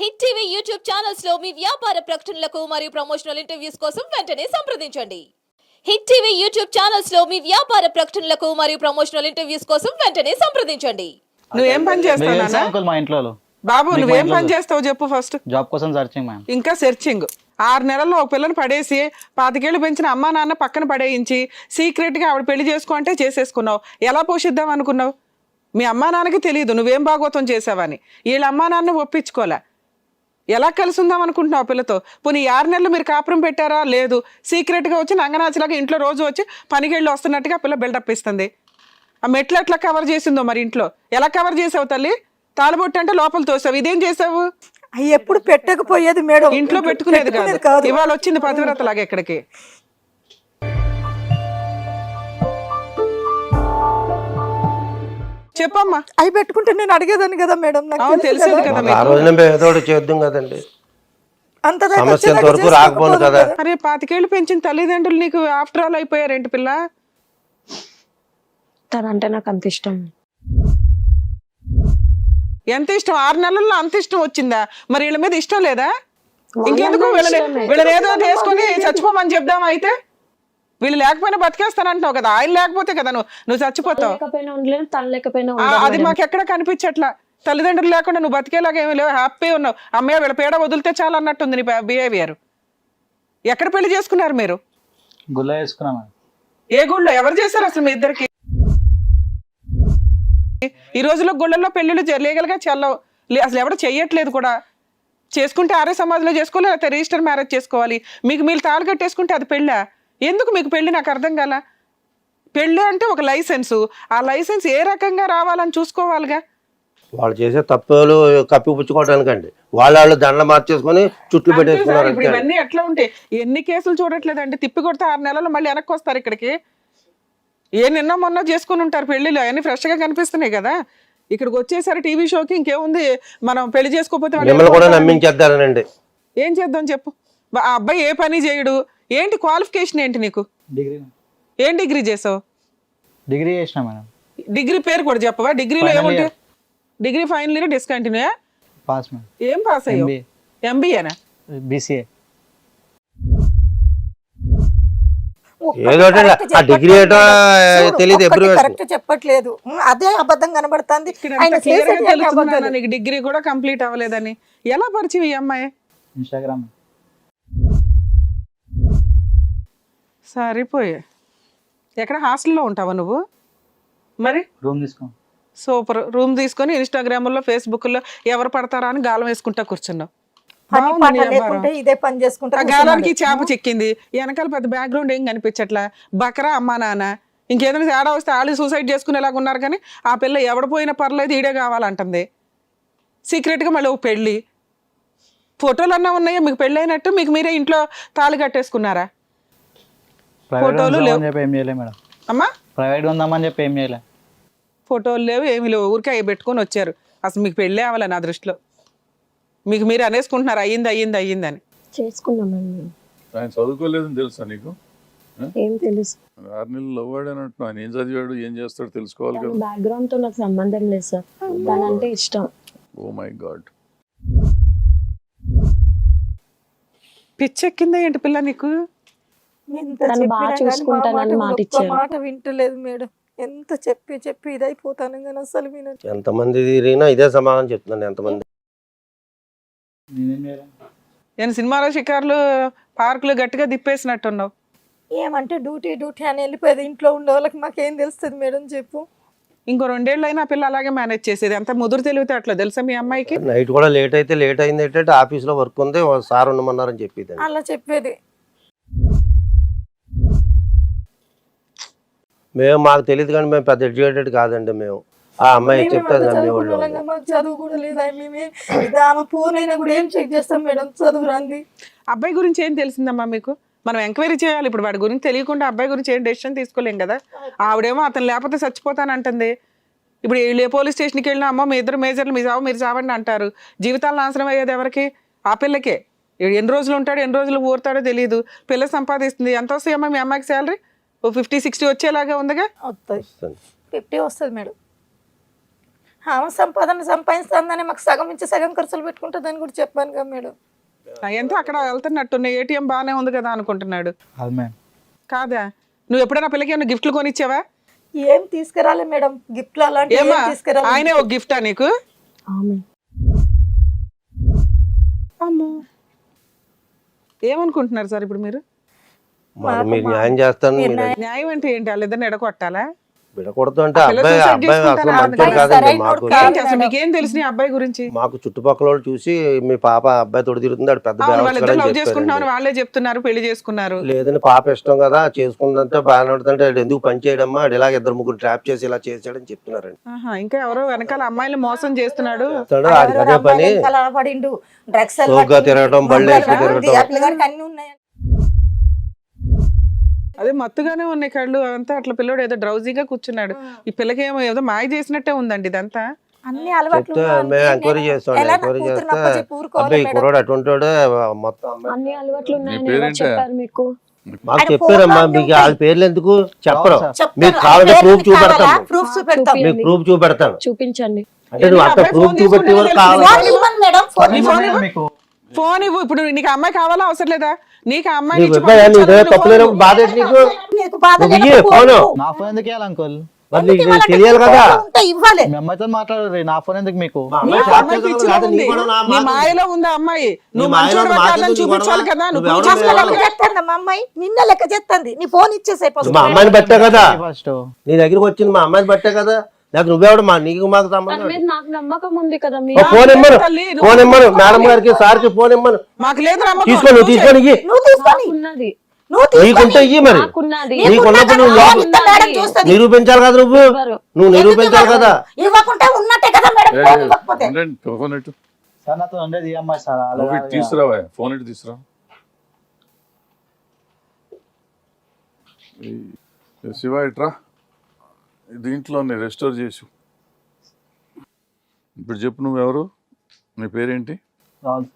Hit TV YouTube ఛానల్స్లో మీ వ్యాపార ప్రకటనలకు మరియు ప్రమోషనల్ ఇంటర్వ్యూస్ కోసం వెంటనే సంప్రదించండి. హిట్ టీవీ యూట్యూబ్ ఛానల్స్లో మీ వ్యాపార ప్రకటనలకు మరియు ప్రమోషనల్ ఇంటర్వ్యూస్ కోసం వెంటనే సంప్రదించండి. నువ్వేం పని చేస్తావు మా ఇంట్లో బాబు నువ్వేం పని చేస్తావు చెప్పు ఫస్ట్ జాబ్ కోసం సర్చింగ్ మ్యామ్ ఇంకా సెర్చింగ్ ఆరు నెలల్లో ఒక పిల్లని పడేసి పాతికేళ్ళు పెంచిన అమ్మా నాన్న పక్కన పడేయించి సీక్రెట్గా ఆవిడ పెళ్ళి చేసుకో అంటే చేసేసుకున్నావు. ఎలా పోషిద్దాం అనుకున్నావు? మీ అమ్మా నాన్నకి తెలియదు నువ్వేం భాగవతం చేసావని. వీళ్ళ అమ్మా నాన్న ఒప్పించుకోలే. ఎలా కలిసి ఉందాం అనుకుంటున్నావు పిల్లతో? పోనీ ఆరు నెలలు మీరు కాపురం పెట్టారా? లేదు. సీక్రెట్గా వచ్చి నంగనాచిలాగా ఇంట్లో రోజు వచ్చి పనికెళ్ళి వస్తున్నట్టుగా పిల్ల బిల్డప్ ఇస్తుంది. ఆ మెట్లు ఎట్లా కవర్ చేసిందో మరి ఇంట్లో? ఎలా కవర్ చేసావు తల్లి? తాళబొట్టు అంటే లోపల తోసావు. ఇదేం చేసావు? అవి ఎప్పుడు పెట్టకపోయేది మేడం. ఇంట్లో పెట్టుకునేది కాదు. ఇవాళ వచ్చింది పతివ్రత లాగా ఎక్కడికి చెప్పమ్మా. అవి పెట్టుకుంటే నేను అడిగేదాన్ని కదా మేడం నాకు తెలుసు తెలిసేది కదా. ఆ రోజున చేద్దాం కదండి. అంత దాకా సమస్య వచ్చేదాకా ఇంతవరకు రాకపోను చేసుకోకపోదు కదా. అరే పాతికేళ్ళు పెంచిన తల్లిదండ్రులు నీకు ఆఫ్టర్ ఆల్ అయిపోయారేంటి పిల్ల? తనంటే నాకు అంత ఇష్టం. ఎంత ఇష్టం? ఆరు నెలల్లో అంత ఇష్టం వచ్చిందా? మరి వీళ్ళ మీద ఇష్టం లేదా? ఇంకెందుకు? వీళ్ళని. వీళ్ళని ఏదో చేసుకుని చచ్చిపోమని చెప్దామా అయితే? వీళ్ళు లేకపోయినా బతికేస్తానంటున్నావు కదా. ఆయన లేకపోతే కదా నువ్వు నువ్వు చచ్చిపోతావు. అది మాకు ఎక్కడ కనిపించట్లా? తల్లిదండ్రులు లేకుండా నువ్వు బతికేలాగా ఏమీ లేవు. హ్యాపీ ఉన్నావు. అమ్మయ్య వీళ్ళ పేడ వదిలితే చాలు అన్నట్టుంది నీ బిహేవియర్ ఎక్కడ పెళ్ళి చేసుకున్నారు మీరు? గుల్ల వేసుకున్నా మ్యామ్ ఏ గుళ్ళో? ఎవరు చేశారు అసలు మీ ఇద్దరికి? ఈ రోజుల్లో గుళ్ళల్లో పెళ్ళిళ్ళు లీగల్గా చెల్లవు. అసలు ఎవరు చెయ్యట్లేదు కూడా. చేసుకుంటే ఆర్య సమాజంలో చేసుకోవాలి? లేకపోతే రిజిస్టర్ మ్యారేజ్ చేసుకోవాలి? మీకు మీరు తాళి కట్టేసుకుంటే అది పెళ్ళా? ఎందుకు మీకు పెళ్ళి నాకు అర్థం కాల? పెళ్ళి అంటే ఒక లైసెన్సు. ఆ లైసెన్స్ ఏ రకంగా రావాలని చూసుకోవాలిగా? వాళ్ళు చేసే తప్పులు కప్పిపుచ్చుకోవడానికండి వాళ్ళ వాళ్ళు దండలు మార్చేసుకొని చుట్లు సార్, పెట్టేసుకున్నారు ఇప్పుడు ఇవన్నీ ఎట్లా ఉంటాయి ఎన్ని కేసులు చూడట్లేదండి. తిప్పి కొడితే ఆరు నెలలు మళ్ళీ వెనక్కి వస్తారు ఇక్కడికి. ఏ నిన్న మొన్న చేసుకుని ఉంటారు పెళ్ళిలో అవన్నీ ఫ్రెష్గా కనిపిస్తున్నాయి కదా. ఇక్కడికి వచ్చేసరి టీవీ షోకి ఇంకేముంది? మనం పెళ్ళి చేసుకోకపోతే కూడా ఏం చేద్దాం చెప్పు? ఆ అబ్బాయి ఏ పని చేయడు? ఏంటి క్వాలిఫికేషన్ ఏంటి నీకు? డిగ్రీ. ఏం డిగ్రీ చేసావు? డిగ్రీ చేసిన మేడం. డిగ్రీ పేరు కూడా చెప్పవా? డిగ్రీలో ఏముంటాయి? year. Degree final year discontinue pass ఏం పాస్ అయ్యావు? ఎంబీఏ ఎంబీఏనా బీసీఏ ఏదో ఆ డిగ్రీ ఏంటో తెలియదు ఎప్పుడు correct చెప్పట్లేదు. అదే అబద్ధం కనబడుతుంది. ఆయన డిగ్రీ కూడా కంప్లీట్ అవ్వలేదని. ఎలా పరిచయం ఈ అమ్మాయి? ఇన్స్టాగ్రామ్ సరిపోయే. ఎక్కడ హాస్టల్లో ఉంటావా నువ్వు? మరి? రూమ్ తీసుకో. సూపర్. రూమ్ తీసుకొని ఇన్స్టాగ్రామ్లో ఫేస్బుక్లో ఎవరు పడతారా అని గాలం వేసుకుంటా కూర్చున్నావు. ఇదే పని చేసుకుంటా ఆ గాలానికి. చేప చెక్కింది. వెనకాల పెద్ద బ్యాక్గ్రౌండ్ ఏం కనిపించట్లా? బకరా అమ్మా నాన్న. ఇంకేదైనా తేడా వస్తే వాళ్ళు సూసైడ్ చేసుకునేలాగా ఉన్నారు కానీ ఆ పిల్ల ఎవడ పోయినా పర్లేదు ఈడే కావాలంటుంది. సీక్రెట్గా మళ్ళీ ఓ పెళ్ళి. ఫోటోలు అన్నా ఉన్నాయా? మీకు పెళ్ళి అయినట్టు మీకు మీరే ఇంట్లో తాళి కట్టేసుకున్నారా? ఫోటోలు లేవు. చెప్పి ఏం చేయలే మేడం. అమ్మా? ప్రైవేట్ ఉందామని చెప్పి ఏం చేయలే. ఫోటోలు లేవు ఏమీ లేవు. ఊరికే అవి పెట్టుకొని వచ్చారు. అసలు మీకు పెళ్ళే అవ్వాలి నా దృష్టిలో. మీకు మీరు అనేసుకుంటున్నారు అయ్యింది అయ్యింది అయ్యిందని చేసుకున్నామండి ఆయన చదువుకోలేదని తెలుసా నీకు? ఏం తెలుసు. ఆరు నెలలు లవ్వాడనట్టు ఆయన ఏం చదివాడు ఏం చేస్తాడు తెలుసుకోవాలి తన కదా. బ్యాక్గ్రౌండ్తో నాకు సంబంధం లేదు సార్. తనంటే ఇష్టం. ఓ మై గాడ్ పిచ్చెక్కిందా ఏంటి పిల్ల నీకు? తను బాగా చూసుకుంటానని మాట ఇచ్చారు. మాట వింటలేదు మేడం. ఎంత చెప్పి చెప్పి ఇదైపోతాను కానీ అసలు వినదు ఎంతమంది తిరిగినా ఇదే సమాధానం చెప్తున్నాను ఎంతమంది. నేనేం సినిమాలో షికార్లు పార్కులు గట్టిగా దిప్పేసినట్టున్నావు ఏమంటే డ్యూటీ డ్యూటీ అని వెళ్ళిపోయేది ఇంట్లో ఉండే వాళ్ళకి మాకేం తెలుస్తుంది మేడం చెప్పు. ఇంకో రెండేళ్ళు అయినా పిల్ల అలాగే మేనేజ్ చేసేది. అంత ముదురు తెలివితే అట్లా తెలుసా మీ అమ్మాయికి? నైట్ కూడా లేట్ అయితే లేట్ అయింది ఏంటంటే ఆఫీస్లో వర్క్ ఉంది సార్ ఉండమన్నారని చెప్పేది అలా చెప్పేది. మేము మాకు తెలియదు కానీ మేము పెద్ద ఎడ్యుకేటెడ్ కాదండి మేము. ఆ అమ్మాయి చెప్తే అది నమ్మేవాళ్ళు చదువుకున్న మాకు చదువు కూడా లేదా. మేమే ఆమె ఫోన్ అయినా కూడా ఏం చెక్ చేస్తాం మేడం? చదువు రాంది. అబ్బాయి గురించి ఏం తెలిసిందమ్మా మీకు? మనం ఎంక్వైరీ చేయాలి. ఇప్పుడు వాడి గురించి తెలియకుండా అబ్బాయి గురించి ఏం డెసిషన్ తీసుకోలేం కదా? ఆవిడేమో అతను లేకపోతే చచ్చిపోతానంటుంది ఇప్పుడు వీళ్ళు ఏ పోలీస్ స్టేషన్కి వెళ్ళినా అమ్మ మీ ఇద్దరు మేజర్లు మీ చావు మీరు చావండి అంటారు. జీవితాలు నాశనం అయ్యేది ఎవరికి? ఆ పిల్లకే. ఎన్ని రోజులు ఉంటాడు ఎన్ని రోజులు ఊరుతాడో తెలియదు పిల్ల సంపాదిస్తుంది. ఎంత వస్తాయమ్మా మీ అమ్మాయికి శాలరీ ఓ ఫిఫ్టీ సిక్స్టీ వచ్చేలాగా ఉందిగా? వస్తుంది. ఫిఫ్టీ వస్తుంది మేడం. ఆమె సంపాదన సంపాదిస్తుందని మాకు సగం ఇచ్చి సగం ఖర్చులు పెట్టుకుంటుందని కూడా చెప్పాను కదా మేడం. ఎంత అక్కడ వెళ్తున్నట్టున్న ఏటీఎం బాగానే ఉంది కదా అనుకుంటున్నాడు. అది మేడం. కాదా? నువ్వు ఎప్పుడైనా పిల్లకి ఏమైనా గిఫ్ట్లు కొనిచ్చావా? ఏం తీసుకురాలే మేడం. గిఫ్ట్లు అలాంటి ఏం ఏమా తీసుకురాలే. ఆయనే ఒక గిఫ్టా నీకు? ఆమె. అమ్మో. ఏమనుకుంటున్నారు సార్ ఇప్పుడు మీరు? మరి మీరు న్యాయం చేస్తాను న్యాయం అంటే ఏంటి? వాళ్ళిద్దరిని ఎడగొట్టాలా? విడకూడదు అంటే పిల్ల అబ్బాయి అబ్బాయి అసలు? మంచోడు కాదండి మాకు. అసలు మీకేం తెలుసు నీ అబ్బాయి గురించి? మాకు చుట్టుపక్కల వాళ్ళు చూసి మీ పాప అబ్బాయి తోడు తిరుగుతుంది ఆడు పెద్ద లవ్ చేసుకుంటున్నామని. వాళ్ళే చెప్తున్నారు పెళ్ళి చేసుకున్నారు. లేదని పాప ఇష్టం కదా చేసుకుందంటే బాగానే ఉంటుందంటే ఎందుకు పని చేయడమ్మా? ఆడు ఇలాగ ఇద్దరు ముగ్గురు ట్రాప్ చేసి ఇలా చేసాడని చెప్తున్నారండి. ఆహా, ఇంకా ఎవరో వెనకాల అమ్మాయిలు మోసం చేస్తున్నాడు. అదే పని. పడిండు డ్రగ్స్ సోగ్గా తిరగటం బళ్ళు ఉన్నాయి. అదే మత్తుగానే ఉన్నాయి కళ్ళు. అంతా అట్లా పిల్లోడు ఏదో డ్రౌజీగా కూర్చున్నాడు. ఈ పిల్లకి ఏమో ఏదో మాయ చేసినట్టే ఉందండి ఇదంతా. అన్ని అలవాట్లు చెప్తే ఉన్నాయి. మేము ఎంక్వైరీ నేను చేస్తాం ఎలా నా ఎంక్వైరీ కూతురుని చేస్తే అప్పచెప్పి ఊరుకోవాలి అబ్బాయి మేడం? కుర్రోడు అటువంటి వాడే, మొత్తం అమ్మాయి. అన్ని అలవాట్లు ఉన్నాయని పేరేంటే? ఎవరు చెప్పారు మీకు? చెప్పారమ్మా మీకు వాళ్ళ పేర్లు ఎందుకు? చెప్పరు. మీకు కావాలంటే ప్రూఫ్ ప్రూఫ్ చూపెడతాం. చూపి- మీకు ప్రూఫ్ చూపించండి. అంటే నువ్వు అంత అబ్బాయి ప్రూఫ్ ఫోన్ చూపెట్టి కావాలి? ఇవ్వు. మీకు. ఫోన్ ఇవ్వు. ఇప్పుడు నీకు అమ్మాయి కావాలా? అవసరం లేదా? నీకు ఆ ఇబ్బంది తప్పు లేనప్పుడు బాధ ఏంటి నీకు? నీకు బాధ నువ్వు లేనప్పుడు ఇయ్యి ఫోన్ ఫోను ఇవ్వు. నా ఫోన్ ఎందుకు ఇవ్వాలి అంకుల్? మరి నీకు ఇవ్వాలంటే తెలియాలి కదా. ఉంటే ఇవ్వాలి. మీ అమ్మాయితో మాట్లాడరు నా ఫోన్ ఎందుకు మీకు? మా అమ్మాయి ఆ షాప్ అమ్మాయి చేస్తుంది పిచ్చిలో కాదు, నీ ఉంది కూడా నా నీ మాట ఉంది. మాయలో ఉంది ఆ అమ్మాయి. నువ్వు మాయలో మంచోడు మాట కాదని ఉంది, నీ చూపించాలి గొడవ. కదా. నువ్వు నువ్వు లెక్క మా అమ్మాయి. నిన్న లెక్క చేస్తుంది. నీ ఫోన్ ఇచ్చేసే మా అమ్మాయిని బట్టే కదా. ఫస్ట్. నీ దగ్గరికి వచ్చింది మా అమ్మాయిని బట్టే కదా. నాకు నువ్వెవడు మా నీకు మాకు సంబంధం మీద నాకు నమ్మకం ఉంది కదా మీ ఓ ఫోన్ ఇమ్మను ఫోన్ ఇమ్మను మేడం గారికి సార్కి ఫోన్ ఇమ్మను మాకు లేదు నమ్మకం. తీసుకో నువ్వు తీసుకొని ఇయ్యి నువ్వు తీసుకొని ఉన్నది నువ్వు తీసుకొని నీకుంటే ఇయ్యి మరి. నాకున్నది. నీకున్నప్పుడు నువ్వు ఫోన్ లోపల- ఇస్తే మేడం చూస్తుంది? నిరూపించాలి కదా నువ్వు. నువ్వు నిరూపించాలి కదా. ఫోన్ ఇటు తీసుకురావా? ఫోన్ ఇటు తీసుకురా. ఈ- శివ ఇట్రా దీంట్లోనే రెస్టోర్ చేసు ఇప్పుడు చెప్పు నువ్వెవరు? నీ పేరేంటి? రాజు.